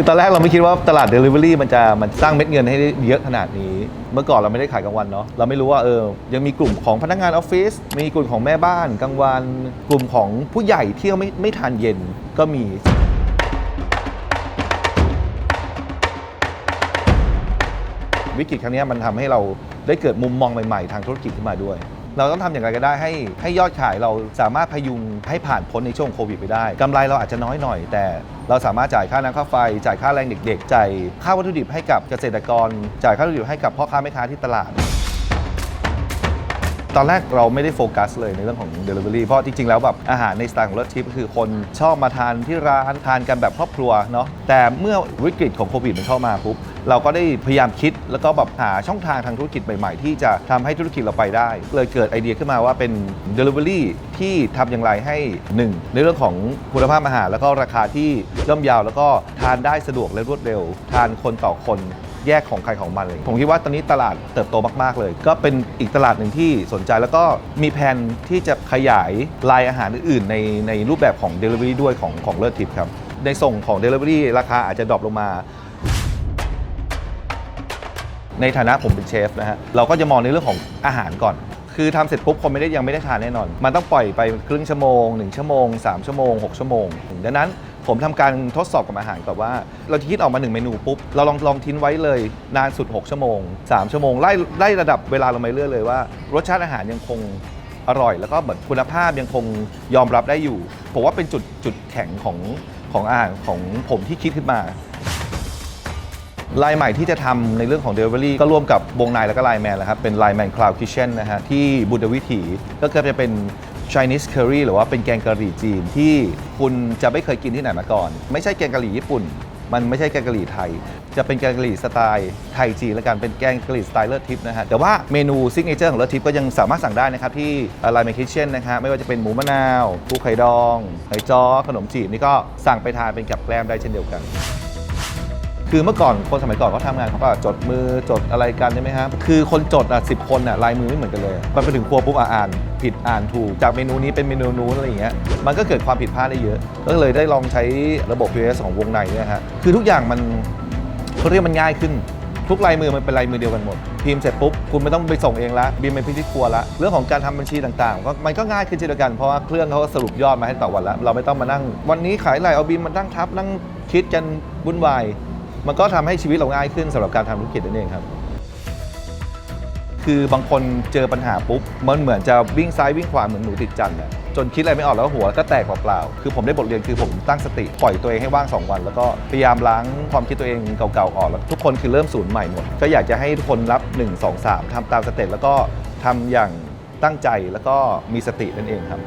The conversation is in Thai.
คือตอนแรกเราไม่คิดว่าตลาด Delivery มันจะมันสร้างเม็ดเงินให้เยอะขนาดนี้ เมื่อก่อนเราไม่ได้ขายกลางวันเนาะเราไม่รู้ว่าเออยังมีกลุ่มของพนักงานออฟฟิศมีกลุ่มของแม่บ้านกลางวัน กลุ่มของผู้ใหญ่ที่เขาไม่ไม่ทานเย็นก็มี วิกฤตครั้งนี้มันทำให้เราได้เกิดมุมมองใหม่ ๆ ทางธุรกิจขึ้นมาด้วย เราต้องทำอย่างไรก็ได้ให้ให้ยอดขายเราสามารถพยุงให้ผ่านพ้นในช่วงโควิดไปได้กำไรเราอาจจะน้อยหน่อย แต่เราสามารถจ่ายค่าน้ำค่าไฟ จ่ายค่าแรงเด็ก ๆ จ่ายค่าวัตถุดิบให้กับเกษตรกร จ่ายค่าวัตถุดิบให้กับพ่อค้าแม่ค้าที่ตลาด ตอนแรกเราไม่ได้โฟกัสเลยในเรื่องของ Delivery เพราะจริงๆ แล้วแบบอาหารในสไตล์ของรถทิปก็คือคนชอบมาทานที่ร้านทานกันแบบครอบครัวเนาะแต่เมื่อวิกฤตของโควิดมันเข้ามาปุ๊บเราก็ได้พยายามคิดแล้วก็แบบหาช่องทางทางธุรกิจใหม่ๆ ที่จะทำให้ธุรกิจเราไปได้ เลยเกิดไอเดียขึ้นมาว่าเป็น Delivery ที่ทำอย่างไรให้ 1 ในเรื่องของคุณภาพอาหาร แล้วก็ราคาที่ย่อมเยาว แล้วก็ทานได้สะดวกและรวดเร็ว ทานคนต่อคน แยกของใครของมันเลยผมคิดว่าตอนนี้ตลาดเติบโตมาก ๆ เลย ก็เป็นอีกตลาดหนึ่งที่สนใจแล้วก็มีแผนที่จะขยายลายอาหารอื่นๆ ในในรูปแบบของ Delivery ด้วยของของเลิศทิปครับ ในส่งของ Delivery ราคาอาจจะดรอปลงมาในฐานะผมเป็นเชฟนะฮะเราก็จะมองในเรื่องของอาหารก่อน คือทำเสร็จปุ๊บคนไม่ได้ยังไม่ได้ทานแน่นอน มันต้องปล่อยไปครึ่งชั่วโมง 1 ชั่วโมง 3 ชั่วโมง 6 ชั่วโมง ดังนั้น ผมทำการทดสอบกับอาหารก่อนว่า เราจะคิดออกมา1เมนูปุ๊บ เราลองลองทิ้งไว้เลยนานสุด 6 ชั่วโมง 3 ชั่วโมงไล่ไล่ระดับเวลาลงไปเรื่อยเลยว่ารสชาติอาหารยังคงอร่อย แล้วก็เหมือนคุณภาพยังคงยอมรับได้อยู่ ผมว่าเป็นจุดจุดแข็งของของอาหารของผมที่คิดขึ้นมา ลายใหม่ที่จะทำในเรื่องของ Delivery ก็ร่วมกับวงในและก็ไลแมนแหละครับ เป็นไลแมน Cloud Kitchen นะฮะ ที่บุญวิถีก็จะเป็น Chinese curry หรือว่าเป็นแกงกะหรี่จีนที่คุณจะไม่เคยกินที่ไหนมาก่อน ไม่ใช่แกงกะหรี่ญี่ปุ่น มันไม่ใช่แกงกะหรี่ไทย จะเป็นแกงกะหรี่สไตล์ไทยจีนและกันเป็นแกงกะหรี่สไตล์เลิศทิปนะฮะแต่ว่าเมนูซิกเนเจอร์ของเลิศทิปก็ยังสามารถสั่งได้นะครับ ที่ไลแมนคิทเช่นนะฮะไม่ว่าจะเป็นหมูมะนาวปูไข่ดองไข่จ้อขนมจีบนี่ก็สั่งไปทานเป็นกับแกล้มได้เช่นเดียวกัน คือเมื่อก่อนคนสมัยก่อนเขาทำงานเขาก็จดมือจดอะไรกันใช่ไหมครับคือคนจดอะสิบคนอะลายมือไม่เหมือนกันเลยมันไปถึงครัวปุ๊บอะอ่านผิดอ่านถูกจากเมนูนี้เป็นเมนูนู้นอะไรอย่างเงี้ยมันก็เกิดความผิดพลาดได้เยอะ ก็เลยได้ลองใช้ระบบ PS ของวงในเนี่ยฮะคือทุกอย่างมันเขาเรียกมันง่ายขึ้นทุกลายมือมันเป็นลายมือเดียวกันหมด พิมพ์เสร็จปุ๊บ คุณไม่ต้องไปส่งเองละบินไปพิชิตครัวละเรื่องของการทำบัญชีต่างๆก็มันก็ง่ายขึ้นเช่นเดียวกัน เพราะว่าเครื่องเขาก็สรุปยอดมาให้ต่อวันละเราไม่ต้องมานั่ง วันนี้ขายไรเอาบินมาตั้งทับนั่งคิดกันวุ่นวาย มันก็ทำให้ชีวิตเราง่ายขึ้นสำหรับการทำธุรกิจนั่นเองครับ คือบางคนเจอปัญหาปุ๊บมันเหมือนจะวิ่งซ้ายวิ่งขวาเหมือนหนูติดจันทร์จนคิดอะไรไม่ออกแล้วหัวก็แตกเปล่าๆคือผมได้บทเรียนคือผมตั้งสติปล่อยตัวเองให้ว่าง 2 วัน แล้วก็พยายามล้างความคิดตัวเองเก่าๆออกแล้วทุกคนคือเริ่มศูนย์ใหม่หมด ก็อยากจะให้ทุกคนรับ 1 2 3ทำตามสเต็ปแล้วก็ทำอย่างตั้งใจแล้วก็มีสตินั่นเองครับ